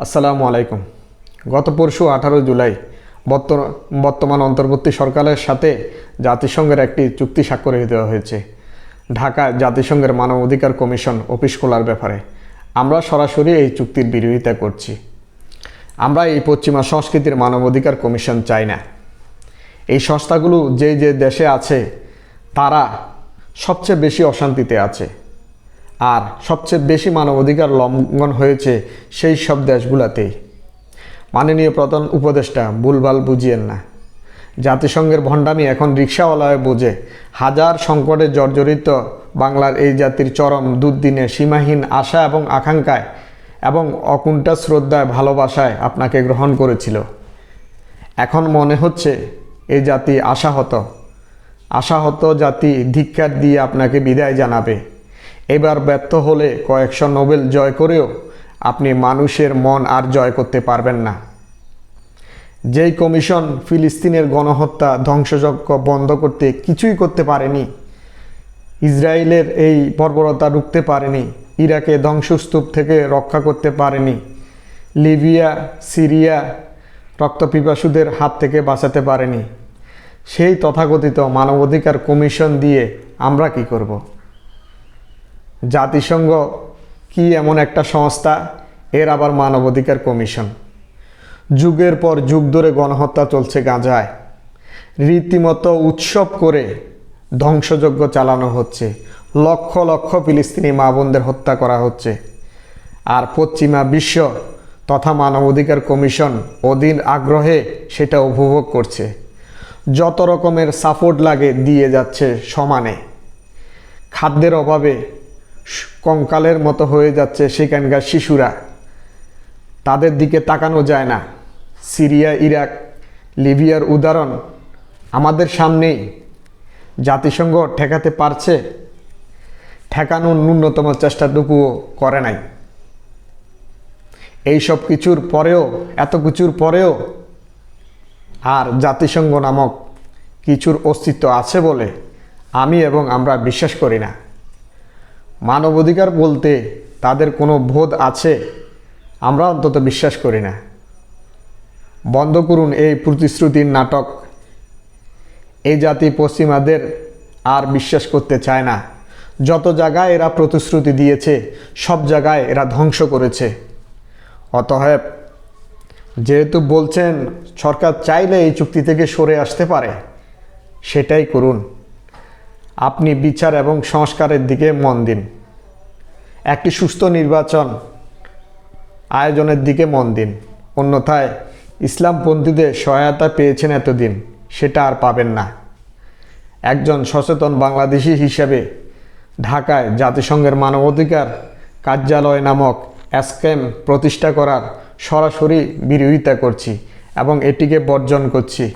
আসসালামু আলাইকুম। গত পরশু আঠারো জুলাই বর্ত- বর্তমান অন্তর্বর্তী সরকারের সাথে জাতিসংঘের একটি চুক্তি স্বাক্ষরিত দেওয়া হয়েছে। ঢাকা জাতিসংঘের মানব অধিকার কমিশন অফিস খোলার ব্যাপারে। আমরা সরাসরি এই চুক্তির বিরোধিতা করছি। আমরা এই পশ্চিমা সংস্কৃতির মানবাধিকার কমিশন চাই না। এই সংস্থাগুলো যে যে দেশে আছে, তারা সবচেয়ে বেশি অশান্তিতে আছে। আর সবচেয়ে বেশি মানবাধিকার লঙ্ঘন হয়েছে সেই সব দেশগুলোতেই মাননীয় প্রধান উপদেষ্টা, ভুলভাল বুঝিয়েন না। জাতিসংঘের ভণ্ডামি এখন রিক্সাওয়ালায় বোঝে। হাজার সংকটে জর্জরিত বাংলার এই জাতির চরম দুর্দিনে সীমাহীন আশা এবং আকাঙ্ক্ষায় এবং অকুণ্ঠা শ্রদ্ধায় ভালোবাসায় আপনাকে গ্রহণ করেছিল। এখন মনে হচ্ছে এই জাতি আশাহত। আশাহত জাতি ধিক্ষার দিয়ে আপনাকে বিদায় জানাবে। এবার ব্যর্থ হলে কয়েকশো নোবেল জয় করেও আপনি মানুষের মন আর জয় করতে পারবেন না। যেই কমিশন ফিলিস্তিনের গণহত্যা ধ্বংসযজ্ঞ বন্ধ করতে কিছুই করতে পারেনি, ইসরায়েলের এই বর্বরতা রুখতে পারেনি, ইরাকে ধ্বংসস্তূপ থেকে রক্ষা করতে পারেনি, লিবিয়া, সিরিয়া রক্তপিপাসুদের হাত থেকে বাঁচাতে পারেনি, সেই তথাকথিত মানবাধিকার কমিশন দিয়ে আমরা কি করব? জাতিসংঘ কি এমন একটা সংস্থা? এর আবার মানবাধিকার কমিশন। যুগের পর যুগ ধরে গণহত্যা চলছে গাঁজায়। রীতিমতো উৎসব করে ধ্বংসযজ্ঞ চালানো হচ্ছে। লক্ষ লক্ষ ফিলিস্তিনি মা বোনদের হত্যা করা হচ্ছে। আর পশ্চিমা বিশ্ব তথা মানবাধিকার কমিশন অধীন আগ্রহে সেটা উপভোগ করছে। যত রকমের সাপোর্ট লাগে দিয়ে যাচ্ছে সমানে। খাদ্যের অভাবে কঙ্কালের মতো হয়ে যাচ্ছে সেখানকার শিশুরা। তাদের দিকে তাকানো যায় না। সিরিয়া, ইরাক, লিবিয়ার উদাহরণ আমাদের সামনেই। জাতিসংঘ ঠেকাতে পারছে। ঠেকানোর ন্যূনতম চেষ্টাটুকুও করে নাই। এই সব কিছুর পরেও, এত কিছুর পরেও আর জাতিসংঘ নামক কিছুর অস্তিত্ব আছে বলে আমি এবং আমরা বিশ্বাস করি না। মানবাধিকার বলতে তাদের কোনো বোধ আছে? আমরা অন্তত বিশ্বাস করি না। বন্ধ করুন এই প্রতিশ্রুতির নাটক। এই জাতি পশ্চিমাদের আর বিশ্বাস করতে চায় না। যত জায়গায় এরা প্রতিশ্রুতি দিয়েছে, সব জায়গায় এরা ধ্বংস করেছে। অতএব, যেহেতু বলছেন সরকার চাইলে এই চুক্তি থেকে সরে আসতে পারে, সেটাই করুন। আপনি বিচার এবং সংস্কারের দিকে মন দিন। একটি সুস্থ নির্বাচন আয়োজনের দিকে মন দিন। অন্যথায় ইসলামপন্থীদের সহায়তা পেয়েছেন এতদিন, সেটা আর পাবেন না। একজন সচেতন বাংলাদেশি হিসেবে ঢাকায় জাতিসংঘের মানবাধিকার কার্যালয় নামক অ্যাসকেম প্রতিষ্ঠা করার সরাসরি বিরোধিতা করছি এবং এটিকে বর্জন করছি।